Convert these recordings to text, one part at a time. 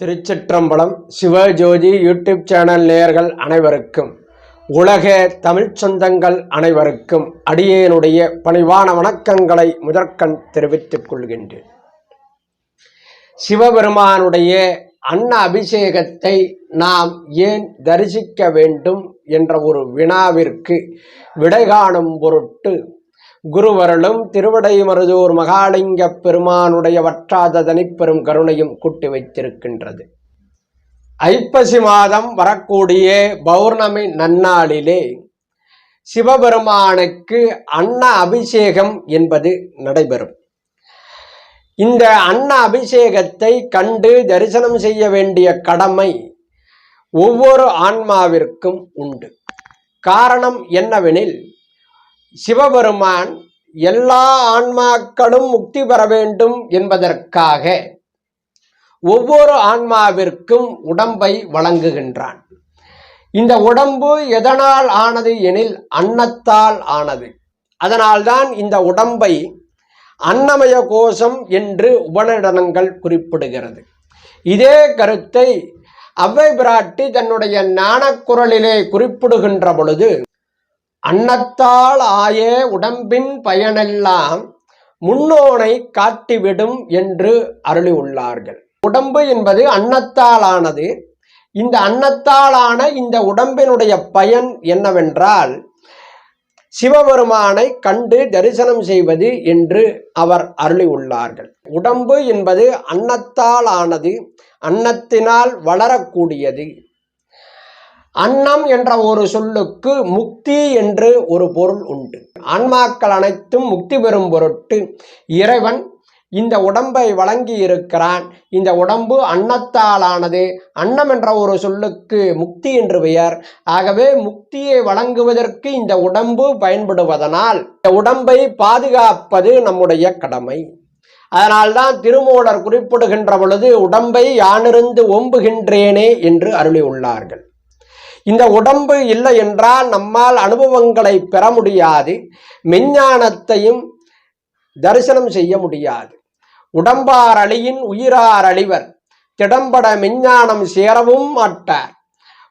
திருச்சிற்றம்பலம் Sivajothi YouTube channel நேயர்கள் அனைவருக்கும் உலக தமிழ்ச் சொந்தங்கள் அனைவருக்கும் அடியேனுடைய பணிவான வணக்கங்களை முதற்கண் தெரிவித்துக் கொள்கின்றேன். சிவபெருமானுடைய அன்ன அபிஷேகத்தை நாம் ஏன் தரிசிக்க வேண்டும் என்ற ஒரு வினாவிற்கு விடை காணும் பொருட்டு குருவருளும் திருவிடைமருதூர் மகாலிங்க பெருமானுடைய வற்றாத தனிப்பெரும் கருணையும் கூட்டி வைத்திருக்கின்றது. ஐப்பசி மாதம் வரக்கூடிய பௌர்ணமி நன்னாளிலே சிவபெருமானுக்கு அன்ன அபிஷேகம் என்பது நடைபெறும். இந்த அன்ன அபிஷேகத்தை கண்டு தரிசனம் செய்ய வேண்டிய கடமை ஒவ்வொரு ஆன்மாவிற்கும் உண்டு. காரணம் என்னவெனில் சிவபெருமான் எல்லா ஆன்மாக்களும் முக்தி பெற வேண்டும் என்பதற்காக ஒவ்வொரு ஆன்மாவிற்கும் உடம்பை வழங்குகின்றான். இந்த உடம்பு எதனால் ஆனது எனில் அன்னத்தால் ஆனது. அதனால்தான் இந்த உடம்பை அன்னமய கோஷம் என்று உபநிடனங்கள் குறிப்பிடுகிறது. இதே கருத்தை அவ்வை பிராட்டி தன்னுடைய ஞானக்குரலிலே குறிப்பிடுகின்ற பொழுது அன்னத்தால் ஆய உடம்பின் பயனெல்லாம் முன்னோனை காட்டிவிடும் என்று அருளி உள்ளார்கள். உடம்பு என்பது அன்னத்தால் ஆனது. இந்த அன்னத்தாலான இந்த உடம்பினுடைய பயன் என்னவென்றால் சிவபெருமானை கண்டு தரிசனம் செய்வது என்று அவர் அருளி உள்ளார்கள். உடம்பு என்பது அன்னத்தால் ஆனது. அன்னத்தினால் வளரக்கூடியது. அன்னம் என்ற ஒரு சொல்லுக்கு முக்தி என்று ஒரு பொருள் உண்டு. ஆன்மாக்கள் அனைத்தும் முக்தி பெறும் பொருட்டு இறைவன் இந்த உடம்பை வழங்கி இருக்கிறான். இந்த உடம்பு அன்னத்தாலானது. அன்னம் என்ற ஒரு சொல்லுக்கு முக்தி என்று பெயர். ஆகவே முக்தியை வழங்குவதற்கு இந்த உடம்பு பயன்படுவதனால் இந்த உடம்பை பாதுகாப்பது நம்முடைய கடமை. அதனால்தான் திருமூலர் குறிப்பிடுகின்ற பொழுது உடம்பை யானிருந்து ஒம்புகின்றேனே என்று அருளியுள்ளார்கள். இந்த உடம்பு இல்லை என்றால் நம்மால் அனுபவங்களை பெற முடியாது மெஞ்ஞானத்தையும் தரிசனம் செய்ய முடியாது. உடம்பார் அழியின் உயிரார் அழிவர் திடம்பட மெஞ்ஞானம் சேரவும் மாட்டார்.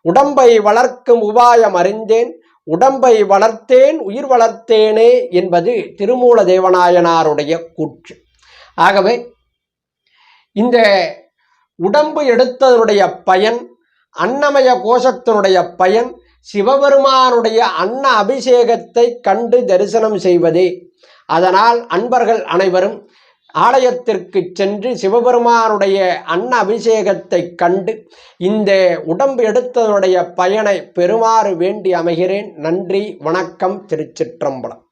உடம்பை வளர்க்கும் உபாயம் அறிந்தேன் உடம்பை வளர்த்தேன் உயிர் வளர்த்தேனே என்பது திருமூல தேவநாயனாருடைய கூற்று. ஆகவே இந்த உடம்பு எடுத்ததனுடைய பயன் அன்னமய கோஷத்தினுடைய பயன் சிவபெருமானுடைய அன்ன அபிஷேகத்தை கண்டு தரிசனம் செய்வதே. அதனால் அன்பர்கள் அனைவரும் ஆலயத்திற்கு சென்று சிவபெருமானுடைய அன்ன அபிஷேகத்தை கண்டு இந்த உடம்பு எடுத்ததனுடைய பயனை பெறுமாறு வேண்டி அமைகிறேன். நன்றி வணக்கம் திருச்சிற்றம்பலம்.